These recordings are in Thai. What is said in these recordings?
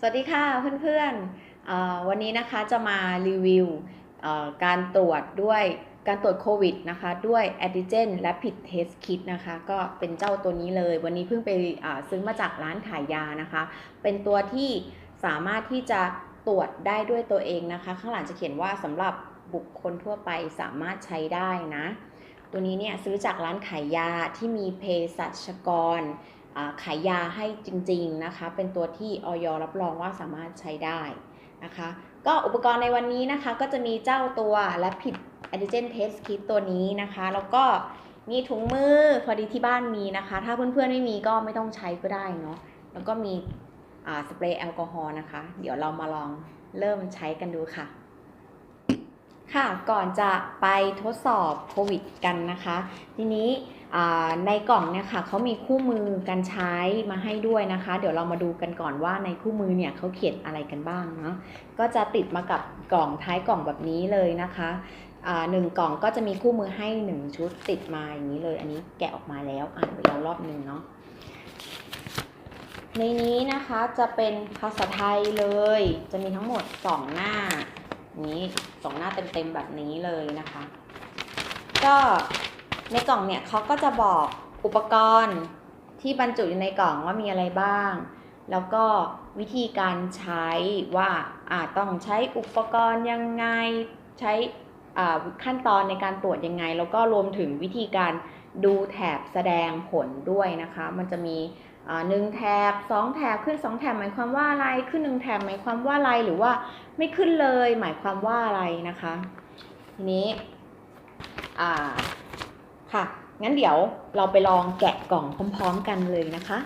สวัสดีค่ะเพื่อนๆ วันนี้นะคะจะมารีวิวการตรวจด้วยการตรวจโควิดนะคะด้วย Antigen Rapid Test Kit นะคะก็เป็นเจ้าตัวนี้เลย วันนี้เพิ่งไปซื้อมาจากร้านขายยานะคะ เป็นตัวที่สามารถที่จะตรวจได้ด้วยตัวเองนะคะ ข้างหลังจะเขียนว่าสำหรับบุคคลทั่วไปสามารถใช้ได้นะ ตัวนี้เนี่ยซื้อจากร้านขายยาที่มีเภสัชกร ขายยาให้จริงๆนะคะ เป็นตัวที่ออยรับรองว่าสามารถใช้ได้นะคะ ก็อุปกรณ์ในวันนี้นะคะก็จะมีเจ้าตัว Rapid Antigen Test Kit ตัวนี้นะคะ แล้วก็มีถุงมือพอดีที่บ้านมีนะคะ ถ้าเพื่อนๆไม่มีก็ไม่ต้องใช้ก็ได้เนาะแล้วก็มีสเปรย์แอลกอฮอล์นะคะ เดี๋ยวเรามาลองเริ่มใช้กันดูค่ะ ค่ะก่อนจะไปทดสอบโควิดกันนะคะ ทีนี้ ในกล่องเนี่ยค่ะเขามีคู่มือการใช้มาให้ด้วยนะคะ เดี๋ยวเรามาดูกันก่อนว่าในคู่มือเนี่ยเขาเขียนอะไรกันบ้างเนาะก็จะติดมากับกล่องท้ายกล่องแบบนี้เลยนะคะหนึ่งกล่องก็จะมีคู่มือให้หนึ่งชุดติดมาอย่างนี้เลย อันนี้แกะออกมาแล้วอ่านไปแล้วรอบหนึ่งเนาะในนี้นะคะจะเป็นภาษาไทยเลย จะมีทั้งหมดสองหน้านี้สองหน้าเต็มๆแบบนี้เลยนะคะ ก็ ในกล่องเนี่ยเขาก็จะบอกอุปกรณ์ที่บรรจุอยู่ในกล่องว่ามีอะไรบ้าง แล้วก็วิธีการใช้ว่าอาต้องใช้อุปกรณ์ยังไงใช้ขั้นตอนในการตรวจยังไง แล้วก็รวมถึงวิธีการดูแถบแสดงผลด้วยนะคะ มันจะมีหนึ่งแถบสองแถบขึ้นสองแถบหมายความว่าอะไรขึ้นหนึ่งแถบหมายความว่าอะไรหรือว่าไม่ขึ้นเลย หมายความว่าอะไรนะคะ ทีนี้อ่า ค่ะ งั้นเดี๋ยวเราไปลองแกะกล่องพร้อม ๆ กันเลยนะคะ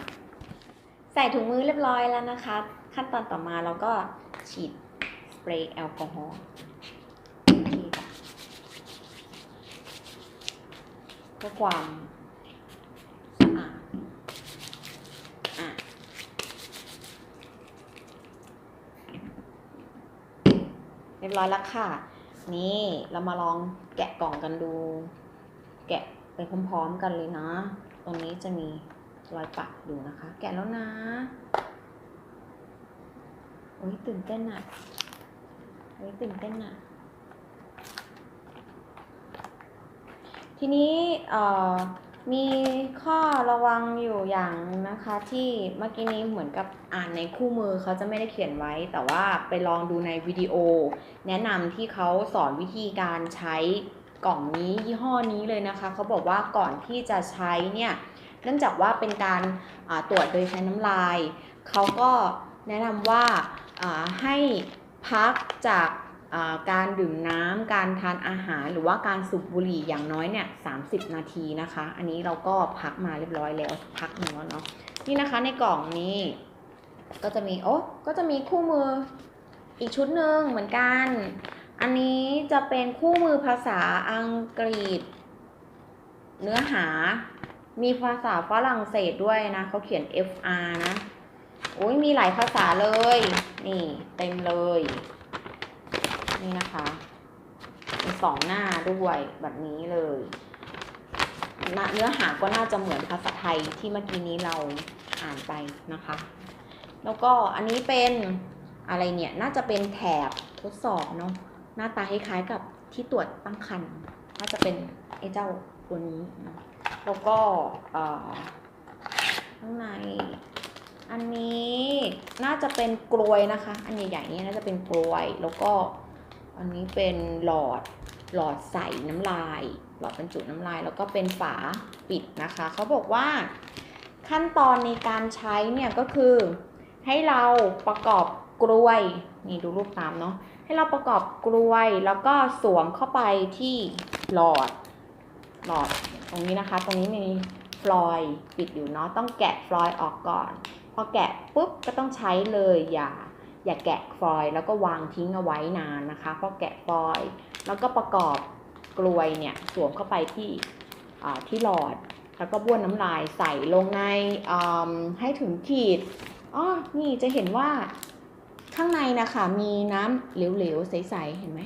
ใส่ถุงมือเรียบร้อยแล้วนะคะ ขั้นตอนต่อมาเราก็ฉีดสเปรย์แอลกอฮอล์เพื่อความสะอาดเรียบร้อยแล้วค่ะ นี่เรามาลองแกะกล่องกันดู แกะ ไปพร้อมๆกันเลยนะ ตรงนี้จะมีรอยปักอยู่นะคะ แกะแล้วนะโอ้ยตื่นเต้นอะโอ้ยตื่นเต้นอะทีนี้เอ่อมีข้อระวังอยู่อย่างนะคะที่เมื่อกี้นี้เหมือนกับอ่านในคู่มือเขาจะไม่ได้เขียนไว้ แต่ว่าไปลองดูในวิดีโอ แนะนำที่เขาสอนวิธีการใช้ กล่องนี้ยี่ห้อนี้เลยนะคะเขาบอกว่าก่อนที่จะใช้เนี่ยเนื่องจากว่าเป็นการตรวจโดยใช้น้ำลาย เขาก็แนะนำว่าให้พักจากการดื่มน้ำการทานอาหารหรือว่าการสูบบุหรี่อย่างน้อยเนี่ย30 นาทีนะคะ อันนี้เราก็พักมาเรียบร้อยแล้วพักหนึ่งแล้วเนาะนี่นะคะในกล่องนี้ก็จะมีโอ้ก็จะมีคู่มืออีกชุดหนึ่งเหมือนกัน อันนี้จะเป็นคู่มือภาษาอังกฤษ เนื้อหา มีภาษาฝรั่งเศสด้วยนะเขาเขียน FR นะโอ้ยมีหลายภาษาเลย นี่เต็มเลย นี่นะคะมีสองหน้าด้วยแบบนี้เลยเนื้อเนื้อหาก็น่าจะเหมือนภาษาไทยที่เมื่อกี้นี้เราอ่านไปนะคะ แล้วก็อันนี้เป็นอะไรเนี่ย น่าจะเป็นแถบทดสอบเนาะ หน้าตาคล้ายๆกับที่ตรวจตั้งครรภ์น่าจะเป็นไอ้เจ้าตัวนี้ แล้วก็เอ่อข้างใน อันนี้น่าจะเป็นกลวยนะคะ อันใหญ่ๆนี้น่าจะเป็นกลวย แล้วก็อันนี้เป็นหลอดหลอดใส่น้ำลาย หลอดบรรจุน้ำลาย แล้วก็เป็นฝาปิดนะคะ เขาบอกว่าขั้นตอนในการใช้เนี่ยก็คือให้เราประกอบ กลวย นี่ดูรูปตามเนาะ ให้เราประกอบกล้วยแล้วก็สวมเข้าไปที่หลอด หลอดตรงนี้นะคะ ตรงนี้มีฟลอยด์ปิดอยู่เนาะ ต้องแกะฟลอยด์ออกก่อน พอแกะปุ๊บก็ต้องใช้เลยอย่าอย่าแกะฟอยล์แล้วก็วางทิ้งเอาไว้นานนะคะ พอแกะฟอยล์แล้วก็ประกอบกลวยเนี่ยสวมเข้าไปที่อ่าที่หลอด แล้วก็บ้วนน้ำลายใส่ลงในอืมให้ถึงขีดอ๋อนี่จะเห็นว่า ข้างในนะคะมีน้ำเหลวๆใสๆเห็นไหม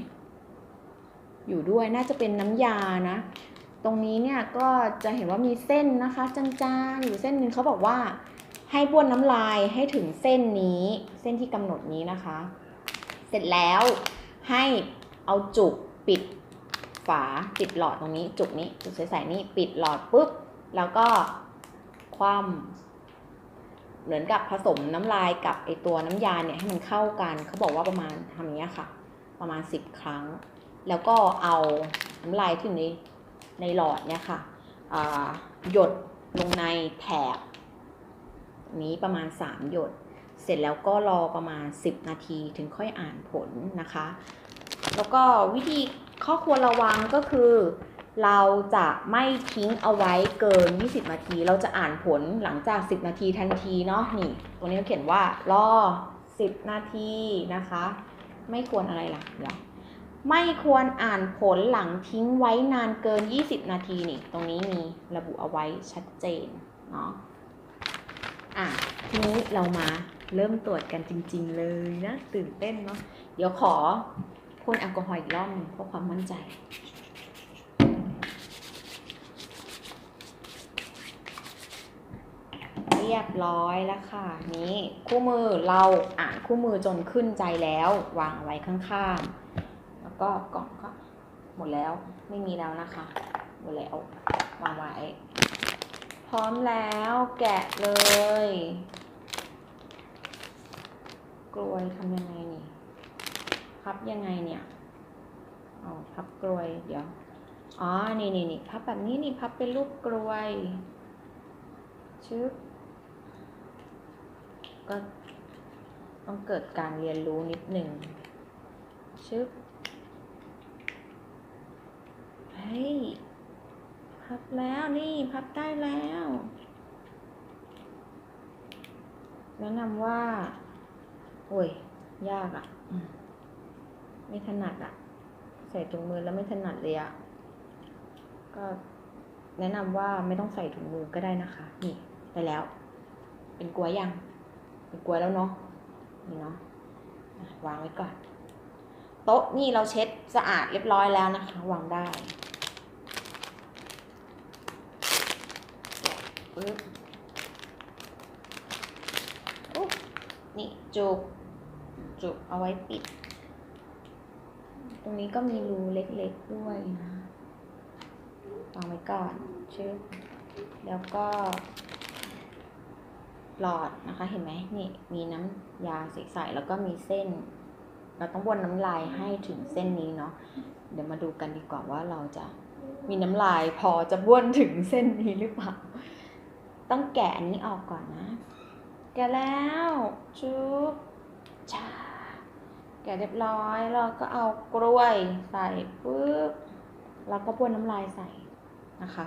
อยู่ด้วยน่าจะเป็นน้ำยานะ ตรงนี้เนี่ยก็จะเห็นว่ามีเส้นนะคะจางๆอยู่เส้นหนึ่งเขาบอกว่า ให้บ้วนน้ำลายให้ถึงเส้นนี้ เส้นที่กำหนดนี้นะคะ เสร็จแล้วให้เอาจุกปิดฝาปิดหลอดตรงนี้ จุกนี้จุกใสๆนี่ปิดหลอดปุ๊บแล้วก็คว่ำ เหมือนกับผสมน้ำลายกับไอตัวน้ำยาเนี่ยให้มันเข้ากันเขาบอกว่าประมาณทำอย่างเนี้ยค่ะ ประมาณ 10 ครั้ง แล้วก็เอาน้ำลายที่อยู่ในในหลอดเนี่ยค่ะหยดลงในแถบ นี้ประมาณ 3 หยด เสร็จแล้วก็รอประมาณ 10 นาทีถึงค่อยอ่านผลนะคะ แล้วก็วิธีข้อควรระวังก็คือ เราจะไม่ทิ้งเอาไว้เกิน 20 นาที เราจะอ่านผลหลังจาก 10 นาทีทันทีเนาะนี่ ตรงนี้เขาเขียนว่ารอ 10 นาทีนะคะ ไม่ควรอะไรล่ะเดี๋ยวไม่ควรอ่านผลหลังทิ้งไว้นานเกิน 20 นาทีนี่ ตรงนี้มีระบุเอาไว้ชัดเจนเนาะอะทีนี้เรามาเริ่มตรวจกันจริง ๆ เลยนะ ตื่นเต้นเนาะเดี๋ยวขอพ่นแอลกอฮอล์อีกรอบหนึงเพื่อความมั่นใจ เรียบร้อยแล้วค่ะ นี่คู่มือเราอ่านคู่มือจนขึ้นใจแล้ว วางไว้ข้างๆ แล้วก็กล่องก็หมดแล้วไม่มีแล้วนะคะ หมดแล้ววางไว้ พร้อมแล้วแกะเลย กลวยทำยังไงนี่พับยังไงเนี่ยเอาพับกลวยเดี๋ยวอ๋อนี่นี่นี่พับแบบนี้นี่พับเป็นรูปกลวยชึบ ก็ต้องเกิดการเรียนรู้นิดหนึ่งชึบเฮ้ย พับแล้วนี่พับได้แล้ว แนะนำว่า โอ้ย ยากอะ่ะ ไม่ถนัดอะ่ะ ใส่ถุงมือแล้วไม่ถนัดเลยอะ่ะ ก็แนะนำว่าไม่ต้องใส่ถุงมือก็ได้นะคะ นี่ ไปแล้ว เป็นกลัวยัง กลัวแล้วเนาะนี่เนาะวางไว้ก่อน โต๊ะนี่เราเช็ดสะอาดเรียบร้อยแล้วนะคะ วางได้ปึ๊บอุ๊บนี่จุกจุกเอาไว้ปิด ตรงนี้ก็มีรูเล็กๆด้วยนะวางไว้ก่อนชึบแล้วก็ หลอดนะคะเห็นไหมนี่มีน้ำยาใสๆแล้วก็มีเส้น เราต้องบ้วนน้ำลายให้ถึงเส้นนี้เนาะเดี๋ยวมาดูกันดีกว่าว่าเราจะมีน้ำลายพอจะบ้วนถึงเส้นนี้หรือเปล่า ต้องแกะอันนี้ออกก่อนนะแกะแล้วชุบชาแกะเรียบร้อยเราก็เอากล้วยใส่ปุ๊บแล้วก็บ้วนน้ำลายใส่นะคะ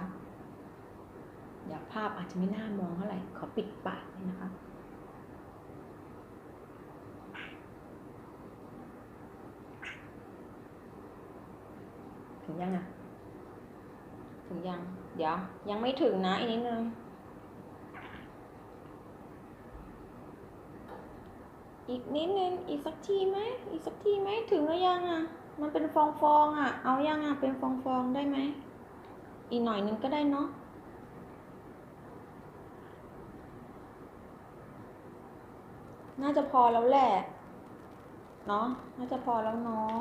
เดี๋ยวภาพอาจจะไม่น่ามองเท่าไหร่ ขอปิดปากเลยนะคะ ถึงยังอะ ถึงยัง เดี๋ยว ยังไม่ถึงนะอีกนิดนึงอีกนิดนึงอีกสักทีไหมอีกสักทีไหมถึงหรือยังอะ มันเป็นฟองฟองอะ เอายังอะ เป็นฟองฟองได้ไหม อีกหน่อยนึงก็ได้เนาะ น่าจะพอแล้วแหละ เนาะน่าจะพอแล้วเนาะ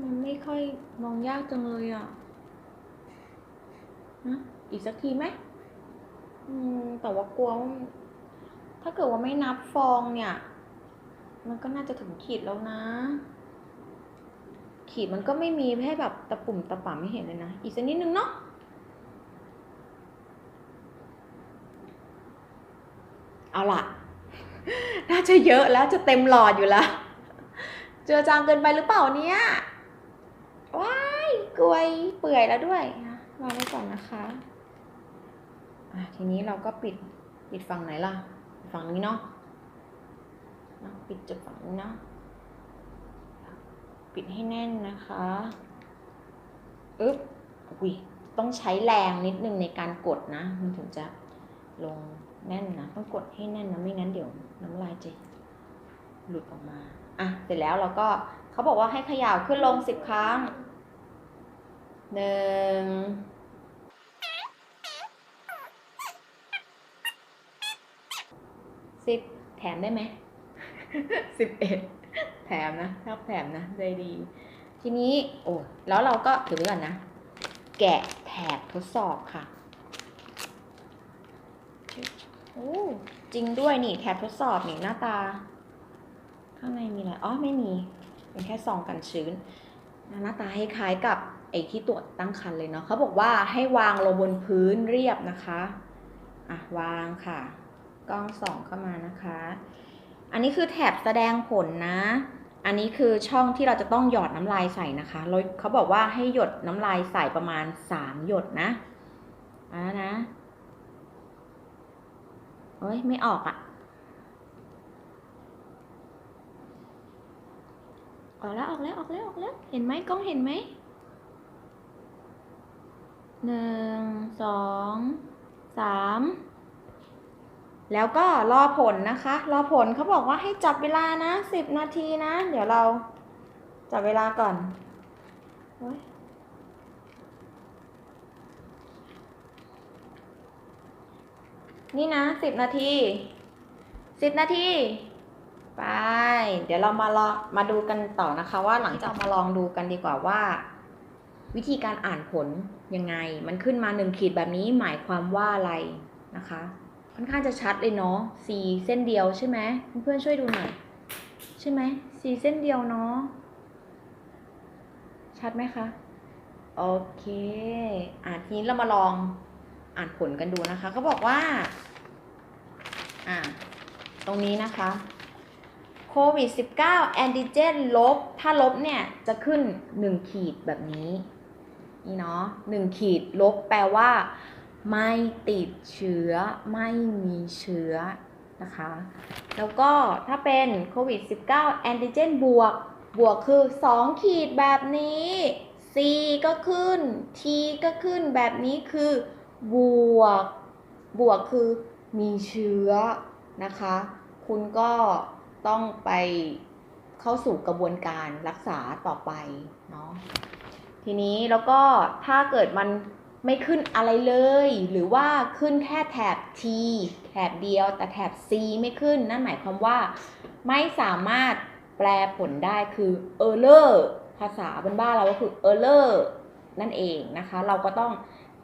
มันไม่ค่อยมองยากจังเลยอะฮะอีกสักทีไหมอืมแต่ว่ากลัวว่าถ้าเกิดว่าไม่นับฟองเนี่ย มันก็น่าจะถึงขีดแล้วนะ ขีดมันก็ไม่มีให้แบบตะปุ่มตะป่ำไม่เห็นเลยนะ อีกสักนิดนึงเนาะ เอาล่ะน่าจะเยอะแล้วจะเต็มหลอดอยู่แล้ว เจอจางเกินไปหรือเปล่าเนี่ยว้ายกลวยเปื่อยแล้วด้วยวางไว้ก่อนนะคะอะทีนี้เราก็ปิดปิดฝั่งไหนล่ะ ฝั่งนี้เนาะนะปิดจุดฝั่งนี้เนาะปิดให้แน่นนะคะอึ๊บอุ้ยต้องใช้แรงนิดนึงในการกดนะ มันถึงจะลง แน่นนะต้องกดให้แน่นนะไม่งั้นเดี๋ยวน้ำลายจะหลุดออกมาอะเสร็จแล้วเราก็เขาบอกว่าให้ขย่าขึ้นลงสิบครั้งหนึ่งสิบแถมได้ไหมสิบเอ็ดแถมนะชอบแถมนะใจดี ทีนี้โอ้แล้วเราก็ถือไว้ก่อนนะ แกะแถบทดสอบค่ะ จริงด้วยนี่แถบทดสอบนี่หน้าตา ข้างในมีอะไรอ๋อไม่มี เป็นแค่ซองกันชื้น หน้าตาคล้ายๆกับไอ้ที่ตรวจตั้งครรภ์เลยเนาะเขาบอกว่าให้วางลงบนพื้นเรียบนะคะอะวางค่ะ กล้องส่องเข้ามานะคะ อันนี้คือแถบแสดงผลนะ อันนี้คือช่องที่เราจะต้องหยอดน้ำลายใส่นะคะเราเขาบอกว่าให้หยดน้ำลายใส่ประมาณ 3 หยดนะอ่านะ เอ้ย ไม่ออกอะออกแล้วออกแล้วออกแล้วออกแล้วเห็นไหมกล้องเห็นไหมหนึ่งสองสามแล้วก็รอผลนะคะ รอผลเขาบอกว่าให้จับเวลานะสิบนาทีนะ เดี๋ยวเราจับเวลาก่อนโอ๊ย นี่นะสิบนาทีสิบนาที ไป เดี๋ยวเรามาลองมาดูกันต่อนะคะ ว่าหลังจากมาลองดูกันดีกว่าว่า วิธีการอ่านผลยังไง มันขึ้นมาหนึ่งขีดแบบนี้หมายความว่าอะไรนะคะ ค่อนข้างจะชัดเลยเนาะสีเส้นเดียวใช่ไหมเพื่อนๆช่วยดูหน่อยใช่ไหมสีเส้นเดียวเนาะชัดไหมคะ โอเค อะทีนี้เรามาลอง อ่านผลกันดูนะคะเขาบอกว่า อะตรงนี้นะคะโควิด19แอนติเจนลบ ถ้าลบเนี่ย จะขึ้น 1 ขีดแบบนี้ นี่เนาะ1ขีดลบแปลว่า ไม่ติดเชื้อ ไม่มีเชื้อนะคะ แล้วก็ถ้าเป็นโควิด19แอนติเจนบวก บวกคือ 2 ขีดแบบนี้ C ก็ขึ้น T ก็ขึ้นแบบนี้คือ บวก บวกคือมีเชื้อนะคะ คุณก็ต้องไปเข้าสู่กระบวนการรักษาต่อไปเนาะทีนี้แล้วก็ถ้าเกิดมันไม่ขึ้นอะไรเลย หรือว่าขึ้นแค่แถบ T แถบเดียว แต่แถบ C ไม่ขึ้น นั่นหมายความว่าไม่สามารถแปลผลได้คือ error ภาษาบ้านๆเราก็คือ error นั่นเองนะคะ เราก็ต้อง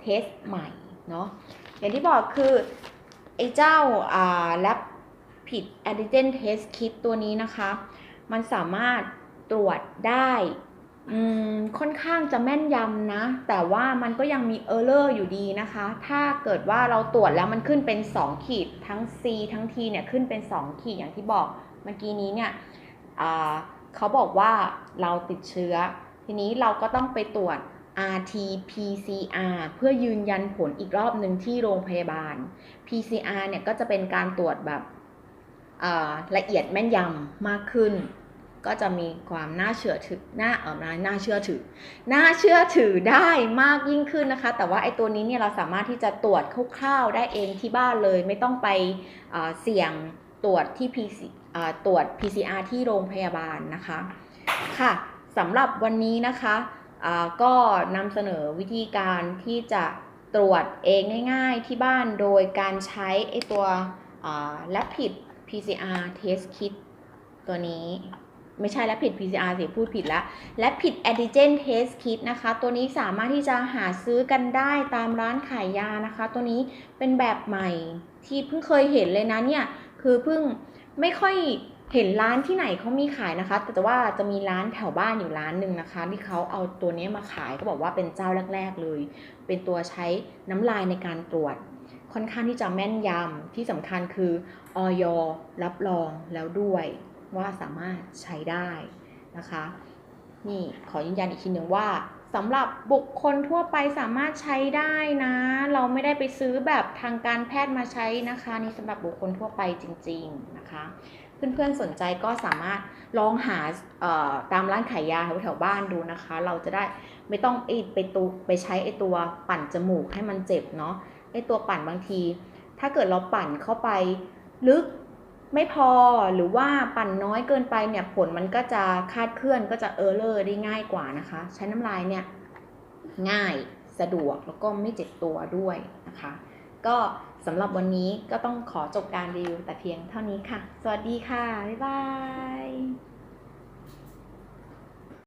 เทสใหม่ เนาะอย่างที่บอกคือ ไอ้เจ้าอ่า Rapid Antigen Test Kit ตัวนี้นะคะ มันสามารถตรวจได้อืมค่อนข้างจะแม่นยำนะ แต่ว่ามันก็ยังมีเออร์เลอร์อยู่ดีนะคะ ถ้าเกิดว่าเราตรวจแล้วมันขึ้นเป็น 2 ขีดทั้ง C ทั้ง T เนี่ยขึ้นเป็น 2 ขีดอย่างที่บอกเมื่อกี้นี้เนี่ยเขาบอกว่าเราติดเชื้อ ทีนี้เราก็ต้องไปตรวจ RT-PCR เพื่อยืนยันผลอีกรอบหนึ่งที่โรงพยาบาล PCR เนี่ยก็จะเป็นการตรวจแบบละเอียดแม่นยำมากขึ้น ก็จะมีความน่าเชื่อถือน่าเออน่าเชื่อถือ น่าเชื่อถือได้มากยิ่งขึ้นนะคะ แต่ว่าไอ้ตัวนี้เนี่ยเราสามารถที่จะตรวจคร่าวๆได้เองที่บ้านเลย ไม่ต้องไปเเสี่ยงตรวจที่ PC ตรวจ PCR ที่โรงพยาบาลนะคะ ค่ะสำหรับวันนี้นะคะ ก็นำเสนอวิธีการที่จะตรวจเองง่ายๆที่บ้านโดยการใช้ไอตัวอ่า Rapid PCR Test Kit ตัวนี้ไม่ใช่ Rapid PCR สิพูดผิดล้ว Rapid Antigen Test Kit นะคะ ตัวนี้สามารถที่จะหาซื้อกันได้ตามร้านขายยานะคะ ตัวนี้เป็นแบบใหม่ที่เพิ่งเคยเห็นเลยนะเนี่ย คือเพิ่งไม่ค่อย เห็นร้านที่ไหนเขามีขายนะคะ แต่ว่าจะมีร้านแถวบ้านอยู่ร้านหนึ่งนะคะ ที่เขาเอาตัวนี้มาขายก็บอกว่าเป็นเจ้าแรก ๆ เลย เป็นตัวใช้น้ำลายในการตรวจ ค่อนข้างที่จะแม่นยำที่สำคัญคือออยรับรองแล้วด้วยว่าสามารถใช้ได้นะคะ นี่ขอยืนยันอีกทีหนึ่งว่าสำหรับบุคคลทั่วไปสามารถใช้ได้นะ เราไม่ได้ไปซื้อแบบทางการแพทย์มาใช้นะคะ นี่สำหรับบุคคลทั่วไปจริง ๆนะคะ เพื่อนๆสนใจก็สามารถลองหาตามร้านขายยาแถวๆบ้านดูนะคะ เราจะได้ไม่ต้องไปตูไปใช้ไอตัวปั่นจมูกให้มันเจ็บเนาะไอตัวปั่นบางที ถ้าเกิดเราปั่นเข้าไปลึกไม่พอหรือว่าปั่นน้อยเกินไปเนี่ยผลมันก็จะคาดเคลื่อนก็จะเออเลอร์ได้ง่ายกว่านะคะ ใช้น้ำลายเนี่ยง่ายสะดวกแล้วก็ไม่เจ็บตัวด้วยนะคะ ก็ สำหรับวันนี้ก็ต้องขอจบการรีวิวแต่เพียงเท่านี้ค่ะ สวัสดีค่ะ บ๊ายบาย